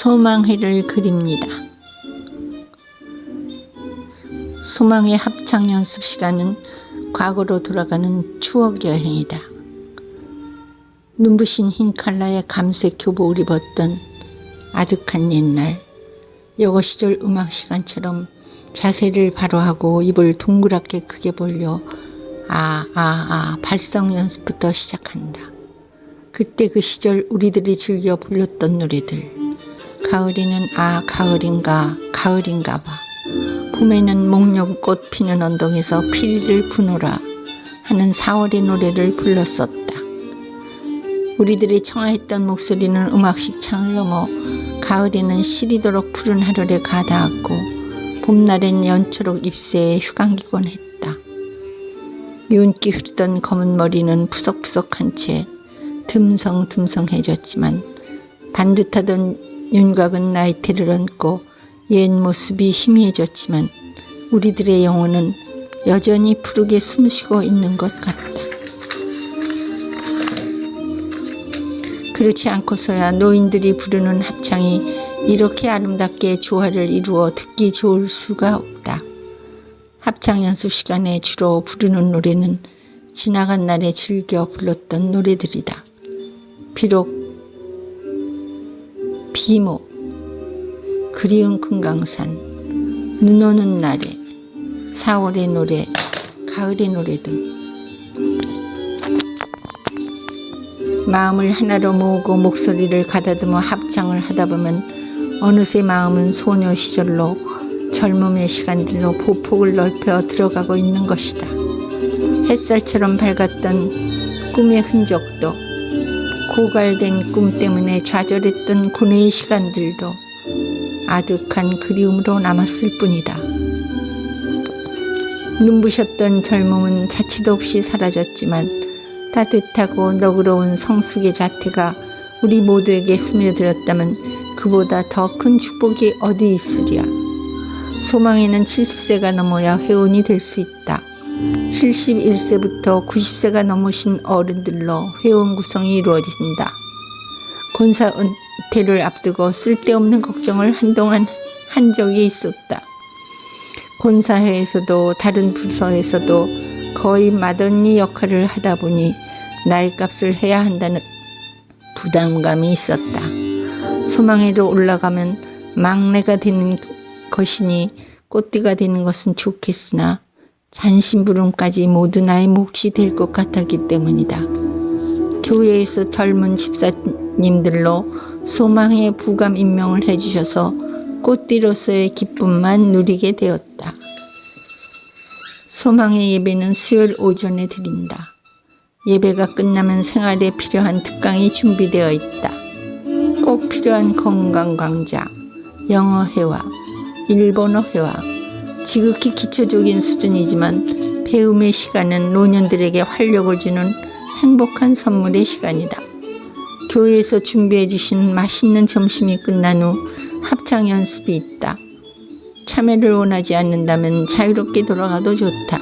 소망회를 그립니다. 소망회 합창 연습 시간은 과거로 돌아가는 추억 여행이다. 눈부신 흰 칼라에 감색 교복을 입었던 아득한 옛날 여고 시절 음악 시간처럼 자세를 바로 하고 입을 동그랗게 크게 벌려 아, 아, 아, 발성 연습부터 시작한다. 그때 그 시절 우리들이 즐겨 불렀던 노래들. 가을이는 아, 가을인가, 가을인가 봐. 봄에는 목련꽃 피는 언덕에서 피리를 부노라 하는 4월의 노래를 불렀었다. 우리들이 청하했던 목소리는 음악식 창을 넘어 가을에는 시리도록 푸른 하늘에 가닿았고 봄날엔 연초록 잎새에 휴강기곤 했다. 윤기 흐르던 검은 머리는 푸석푸석한 채 듬성듬성해졌지만 반듯하던 윤곽은 나이테를 얹고 옛 모습이 희미해졌지만 우리들의 영혼은 여전히 푸르게 숨쉬고 있는 것 같다. 그렇지 않고서야 노인들이 부르는 합창이 이렇게 아름답게 조화를 이루어 듣기 좋을 수가 없다. 합창 연습 시간에 주로 부르는 노래는 지나간 날에 즐겨 불렀던 노래들이다. 비록 비모, 그리운 금강산, 눈 오는 날에, 4월의 노래, 가을의 노래 등 마음을 하나로 모으고 목소리를 가다듬어 합창을 하다 보면 어느새 마음은 소녀 시절로 젊음의 시간들로 보폭을 넓혀 들어가고 있는 것이다. 햇살처럼 밝았던 꿈의 흔적도 고갈된 꿈 때문에 좌절했던 고뇌의 시간들도 아득한 그리움으로 남았을 뿐이다. 눈부셨던 젊음은 자취도 없이 사라졌지만 따뜻하고 너그러운 성숙의 자태가 우리 모두에게 스며들었다면 그보다 더 큰 축복이 어디 있으랴. 소망에는 70세가 넘어야 회원이 될 수 있다. 71세부터 90세가 넘으신 어른들로 회원 구성이 이루어진다. 본사 은퇴를 앞두고 쓸데없는 걱정을 한동안 한 적이 있었다. 본사회에서도 다른 부서에서도 거의 맏언니 역할을 하다 보니 나이값을 해야 한다는 부담감이 있었다. 소망회로 올라가면 막내가 되는 것이니 꽃띠가 되는 것은 좋겠으나 잔심부름까지 모두 나의 몫이 될 것 같았기 때문이다. 교회에서 젊은 집사님들로 소망의 부감 임명을 해주셔서 꽃띠로서의 기쁨만 누리게 되었다. 소망의 예배는 수요일 오전에 드린다. 예배가 끝나면 생활에 필요한 특강이 준비되어 있다. 꼭 필요한 건강 강좌, 영어 회화, 일본어 회화, 지극히 기초적인 수준이지만 배움의 시간은 노년들에게 활력을 주는 행복한 선물의 시간이다. 교회에서 준비해 주신 맛있는 점심이 끝난 후 합창 연습이 있다. 참여를 원하지 않는다면 자유롭게 돌아가도 좋다.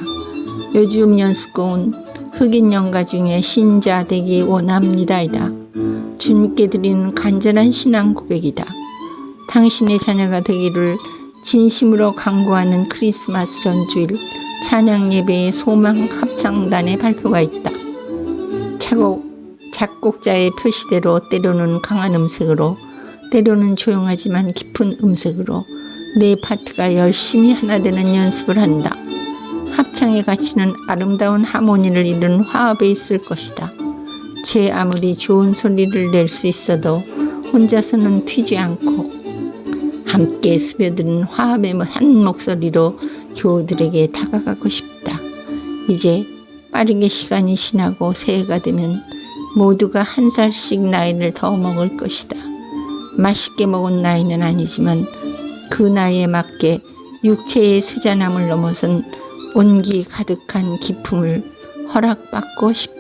요즘 연습곡은 흑인 연가 중에 신자 되기 원합니다이다. 주님께 드리는 간절한 신앙 고백이다. 당신의 자녀가 되기를 진심으로 강구하는 크리스마스 전주일 찬양 예배의 소망 합창단의 발표가 있다. 차곡, 작곡자의 표시대로 때로는 강한 음색으로 때로는 조용하지만 깊은 음색으로 내 파트가 열심히 하나 되는 연습을 한다. 합창의 가치는 아름다운 하모니를 이룬 화합에 있을 것이다. 제 아무리 좋은 소리를 낼 수 있어도 혼자서는 튀지 않고 함께 스며드는 화합의 한 목소리로 교우들에게 다가가고 싶다. 이제 빠르게 시간이 지나고 새해가 되면 모두가 한 살씩 나이를 더 먹을 것이다. 맛있게 먹은 나이는 아니지만 그 나이에 맞게 육체의 쇠잔함을 넘어선 온기 가득한 기품을 허락받고 싶다.